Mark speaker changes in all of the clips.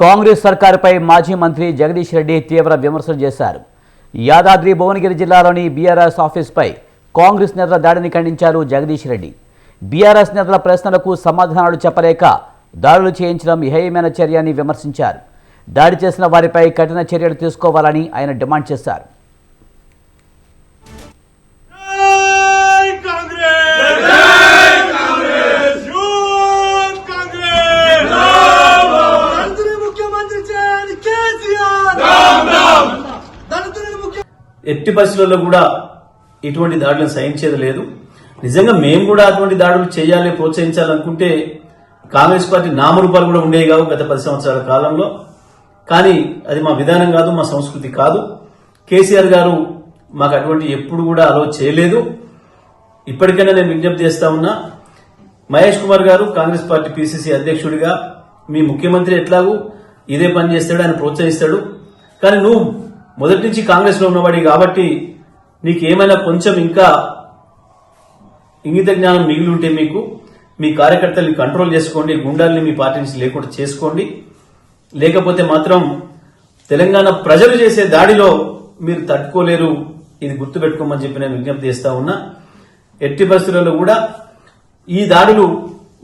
Speaker 1: కాంగ్రెస్ సర్కారుపై మాజీ మంత్రి జగదీష్ రెడ్డి తీవ్ర విమర్శలు చేశారు. యాదాద్రి భువనగిరి జిల్లాలోని బీఆర్ఎస్ ఆఫీస్పై కాంగ్రెస్ నేతల దాడిని ఖండించారు జగదీష్ రెడ్డి. బీఆర్ఎస్ నేతల ప్రశ్నలకు సమాధానాలు చెప్పలేక దాడులు చేయించడం హేయమైన చర్య అని విమర్శించారు. దాడి చేసిన వారిపై కఠిన చర్యలు తీసుకోవాలని ఆయన డిమాండ్ చేశారు.
Speaker 2: ఎట్టి పరిస్థితుల్లో కూడా ఇటువంటి దాడులను సహించేది లేదు. నిజంగా మేము కూడా అటువంటి దాడులు చేయాలి ప్రోత్సహించాలనుకుంటే కాంగ్రెస్ పార్టీ నామరూపాలు కూడా ఉండేవి కావు గత పది సంవత్సరాల కాలంలో. కానీ అది మా విధానం కాదు మా సంస్కృతి కాదు. కేసీఆర్ గారు మాకు అటువంటి ఎప్పుడు కూడా అలో చేయలేదు. ఇప్పటికైనా నేను విజ్ఞప్తి చేస్తా ఉన్నా మహేష్ కుమార్ గారు కాంగ్రెస్ పార్టీ పిసిసి అధ్యక్షుడిగా మీ ముఖ్యమంత్రి ఎట్లాగూ ఇదే పని చేస్తాడు ఆయన ప్రోత్సహిస్తాడు. కానీ నువ్వు మొదటి నుంచి కాంగ్రెస్లో ఉన్నవాడి కాబట్టి నీకేమైనా కొంచెం ఇంకా ఇంగిత జ్ఞానం మిగిలి ఉంటే మీకు మీ కార్యకర్తల్ని కంట్రోల్ చేసుకోండి గుండాల్ని మీ పార్టీ నుంచి లేకుండా చేసుకోండి. లేకపోతే మాత్రం తెలంగాణ ప్రజలు చేసే దాడిలో మీరు తట్టుకోలేరు. ఇది గుర్తుపెట్టుకోమని చెప్పి నేను విజ్ఞప్తి చేస్తా ఉన్నా. ఎట్టి పరిస్థితులలో కూడా ఈ దాడులు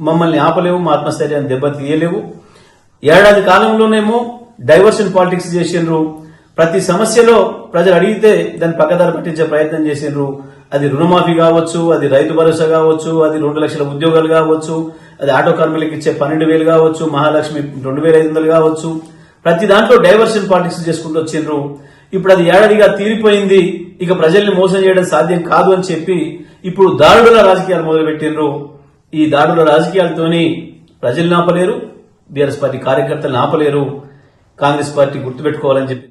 Speaker 2: మమ్మల్ని ఆపలేవు మా ఆత్మస్థైర్యాన్ని దెబ్బతీయలేవు. ఏడాది కాలంలోనేమో డైవర్షన్ పాలిటిక్స్ చేసిండ్రు ప్రతి సమస్యలో ప్రజలు అడిగితే దాన్ని పక్కదారి పట్టించే ప్రయత్నం చేసిండ్రు. అది రుణమాఫీ కావచ్చు అది రైతు భరోసా కావచ్చు అది రెండు లక్షల ఉద్యోగాలు కావచ్చు అది ఆటో కార్మికులకు ఇచ్చే పన్నెండు వేలు కావచ్చు మహాలక్ష్మి రెండు వేల ఐదు వందలు కావచ్చు. ప్రతి దాంట్లో డైవర్షన్ పాలిటిక్స్ చేసుకుంటూ వచ్చిండ్రు. ఇప్పుడు అది ఏడాదిగా తీరిపోయింది. ఇక ప్రజల్ని మోసం చేయడం సాధ్యం కాదు అని చెప్పి ఇప్పుడు దారుడుల రాజకీయాలు మొదలుపెట్టిండ్రు. ఈ దాడుల రాజకీయాలతోని ప్రజల్ని ఆపలేరు బీఆర్ఎస్ పార్టీ కార్యకర్తలను ఆపలేరు. కాంగ్రెస్ పార్టీ గుర్తుపెట్టుకోవాలని చెప్పి